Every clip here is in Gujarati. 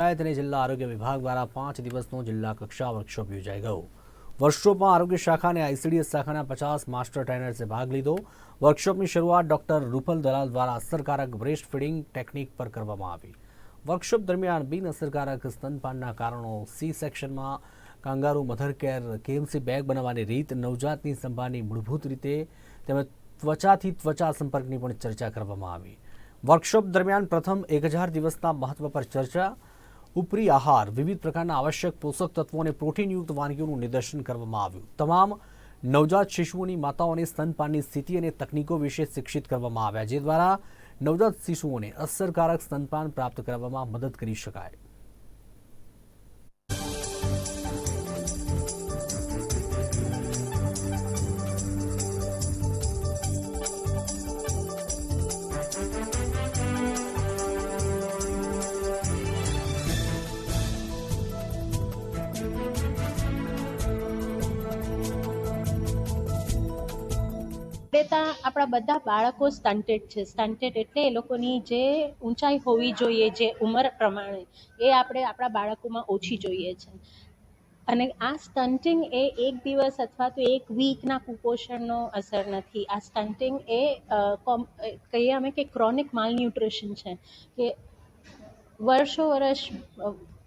પંચાયત જિલ્લા આરોગ્ય વિભાગ દ્વારા પાંચ દિવસનો જિલ્લા કક્ષા વર્કશોપ યોજાઈ ગયો. વર્કશોપમાં આરોગ્ય શાખા અને આઈસીડીએસ શાખાના પચાસ માસ્ટર ટ્રેનર્સે ભાગ લીધો. વર્કશોપની શરૂઆત ડોક્ટર રૂપલ દલાલ દ્વારા અસરકારક બ્રેસ્ટ ફીડિંગ ટેકનિક પર કરવામાં આવી. વર્કશોપ દરમિયાન બિન અસરકારક સ્તનપાનના કારણો સી સેક્શનમાં kangaroo mother care KMC bag બનાવવાની રીત, નવજાતની સંભાળની મૂળભૂત રીતે તેમજ ત્વચાથી ત્વચા સંપર્કની પણ ચર્ચા કરવામાં આવી. વર્કશોપ દરમિયાન પ્રથમ એક હજાર દિવસના મહત્વ પર ચર્ચા ઉપરી આહાર, વિવિધ પ્રકારના આવશ્યક પોષક તત્વો અને પ્રોટીનયુક્ત વાનગીઓનું નિદર્શન કરવામાં આવ્યું. તમામ નવજાત શિશુઓની માતાઓને સ્તનપાનની સ્થિતિ અને તકનીકો વિશે શિક્ષિત કરવામાં આવ્યા, જે દ્વારા નવજાત શિશુઓને અસરકારક સ્તનપાન પ્રાપ્ત કરવામાં મદદ કરી શકાય. આપણે ત્યાં આપણા બધા બાળકો સ્ટન્ટેડ છે. સ્ટન્ટેડ એટલે એ લોકોની જે ઊંચાઈ હોવી જોઈએ, જે ઉંમર પ્રમાણે, એ આપણે આપણા બાળકોમાં ઓછી જોઈએ છે. અને આ સ્ટન્ટિંગ એ એક દિવસ અથવા તો એક વીકના કુપોષણનો અસર નથી. આ સ્ટન્ટિંગ એ કહીએ અમે કે ક્રોનિક માલન્યુટ્રિશન છે કે વર્ષો વર્ષ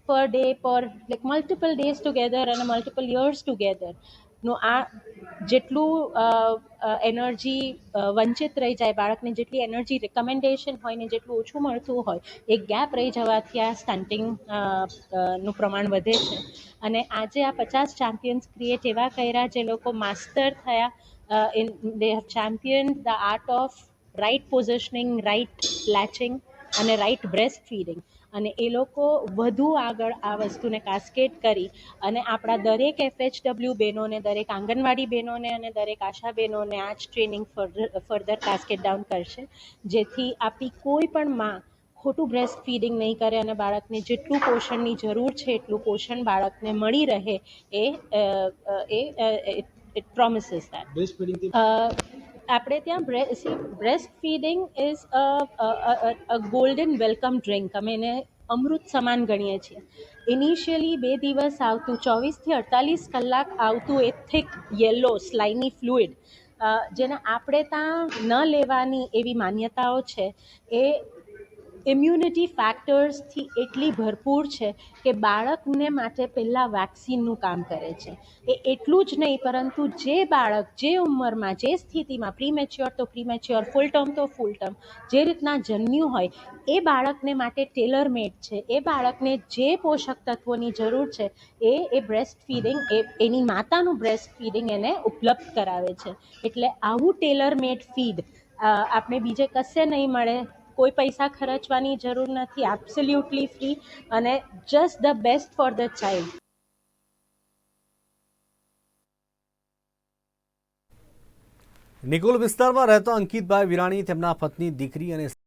પર ડે પર લાઈક મલ્ટિપલ ડેઝ ટુગેધર અને મલ્ટિપલ યર્સ ટુગેધર નું આ જેટલું એનર્જી વંચિત રહી જાય બાળકને, જેટલી એનર્જી રિકમેન્ડેશન હોય ને જેટલું ઓછું મળતું હોય એ ગેપ રહી જવાથી આ સ્ટન્ટિંગનું પ્રમાણ વધે છે. અને આજે આ પચાસ ચેમ્પિયન્સ ક્રિએટ એવા કર્યા જે લોકો માસ્ટર થયા in they have champion the art of right positioning right latching અને રાઇટ બ્રેસ્ટ ફીડિંગ અને એ લોકો વધુ આગળ આ વસ્તુને કાસ્કેટ કરી અને આપણા દરેક એફએચડબલ્યુ બહેનોને દરેક આંગણવાડી બહેનોને અને દરેક આશા બહેનોને આ જ training further further cascade down કરશે. જેથી આપણી કોઈ પણ માં ખોટું બ્રેસ્ટ ફીડિંગ નહીં કરે અને બાળકને જેટલું પોષણની જરૂર છે એટલું પોષણ બાળકને મળી રહે એ એ પ્રોમિસિસ દેટ આપણે ત્યાં breastfeeding is a golden welcome drink અમે એને અમૃત સમાન ગણીએ છીએ. ઇનિશિયલી બે દિવસ આવતું, ચોવીસથી અડતાલીસ કલાક આવતું એ થિક યલો સ્લાઇની ફ્લુઇડ જેને આપણે ત્યાં ન લેવાની એવી માન્યતાઓ છે, એ ઇમ્યુનિટી ફેક્ટર્સથી એટલી ભરપૂર છે કે બાળકને માટે પહેલાં વેક્સિનનું કામ કરે છે. એ એટલું જ નહીં, પરંતુ જે બાળક જે ઉંમરમાં, જે સ્થિતિમાં પ્રીમેચ્યોર તો પ્રીમેચ્યોર ફૂલ ટર્મ તો ફૂલ ટર્મ જે રીતના જન્મ્યું હોય, એ બાળકને માટે ટેલરમેડ છે. એ બાળકને જે પોષક તત્વોની જરૂર છે, એ એ બ્રેસ્ટ ફીડિંગ એ, એની માતાનું બ્રેસ્ટ ફીડિંગ એને ઉપલબ્ધ કરાવે છે. એટલે આવું ટેલરમેડ ફીડ આપણે બીજે કશે નહીં મળે. કોઈ પૈસા ખર્ચવાની જરૂર નથી એબ્સોલ્યુટલી ફ્રી અને just the best for the child Nikol વિસ્તારમાં રહેતા અંકિતભાઈ વિરાણી તેમના પત્ની, દીકરી અને